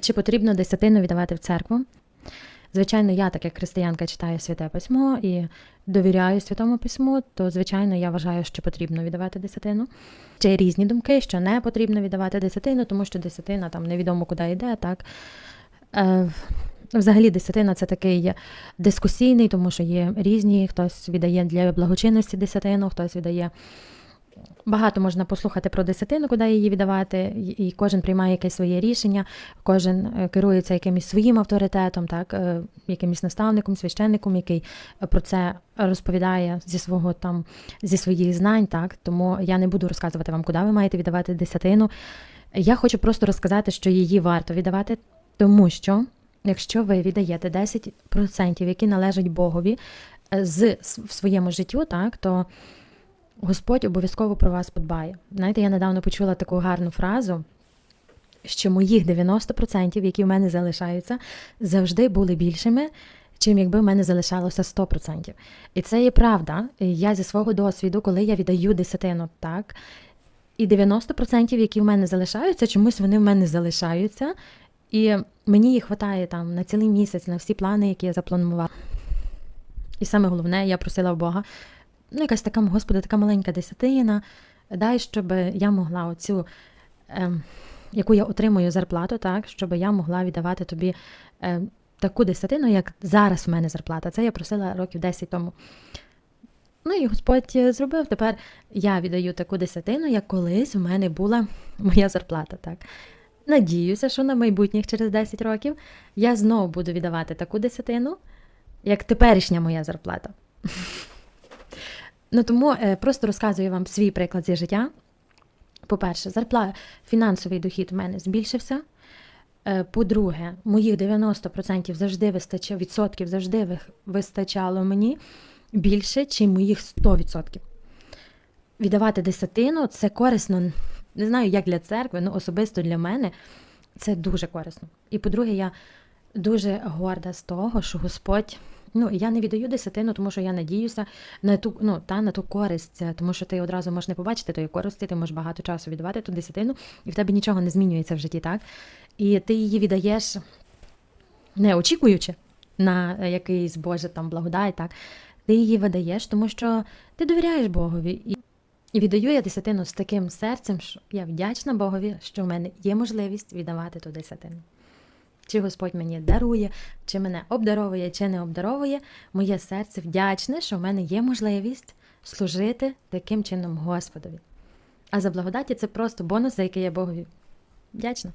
Чи потрібно десятину віддавати в церкву? Звичайно, я, так як християнка, читаю святе письмо і довіряю святому письму, то звичайно я вважаю, що потрібно віддавати десятину. Ще є різні думки, що не потрібно віддавати десятину, тому що десятина там невідомо куди йде. Так Е, взагалі, десятина це такий дискусійний, тому що є різні. Хтось віддає для благочинності десятину, хтось віддає. Багато можна послухати про десятину, куди її віддавати, і кожен приймає якесь своє рішення, кожен е, керується якимось своїм авторитетом, так, е, якимось наставником, священником, який про це розповідає зі свого там, зі своїх знань. Так, тому я не буду розказувати вам, куди ви маєте віддавати десятину. Я хочу просто розказати, що її варто віддавати, тому що якщо ви віддаєте 10%, які належать Богові е, з в своєму життю, так, то Господь обов'язково про вас подбає. Знаєте, я недавно почула таку гарну фразу, що моїх 90%, які в мене залишаються, завжди були більшими, чим якби в мене залишалося 100%. І це є правда. Я зі свого досвіду, коли я віддаю десятину, так, і 90%, які в мене залишаються, чомусь вони в мене залишаються. І мені їх вистачає там на цілий місяць, на всі плани, які я запланувала. І саме головне, я просила Бога, ну, якась така, Господи, така маленька десятина, дай, щоб я могла оцю, ем, яку я отримую зарплату, так, щоб я могла віддавати тобі ем, таку десятину, як зараз в мене зарплата. Це я просила років 10 тому. Ну і Господь зробив. Тепер я віддаю таку десятину, як колись в мене була моя зарплата. так. Надіюся, що на майбутніх через 10 років я знову буду віддавати таку десятину, як теперішня моя зарплата. Ну тому е, просто розказую вам свій приклад зі життя. По-перше, зарплата, фінансовий дохід в мене збільшився. Е, По-друге, моїх 90% завжди вистачало, відсотків завжди вистачало мені більше, ніж моїх 100%. Віддавати десятину це корисно, не знаю, як для церкви, але особисто для мене це дуже корисно. І по-друге, я дуже горда з того, що Господь. Ну, я не віддаю десятину, тому що я надіюся на ту, ну, та, на ту користь, е, тому що ти одразу можеш не побачити тої користі, ти можеш багато часу віддавати ту десятину, і в тебе нічого не змінюється в житті, так? І ти її віддаєш не очікуючи на е, якийсь Боже там благодать, так? Ти її видаєш, тому що ти довіряєш Богові. І, і віддаю я десятину з таким серцем, що я вдячна Богові, що в мене є можливість віддавати ту десятину. Чи Господь мені дарує, чи мене обдаровує, чи не обдаровує, моє серце вдячне, що в мене є можливість служити таким чином Господові. А за благодаті це просто бонус, за який я Богові вдячна.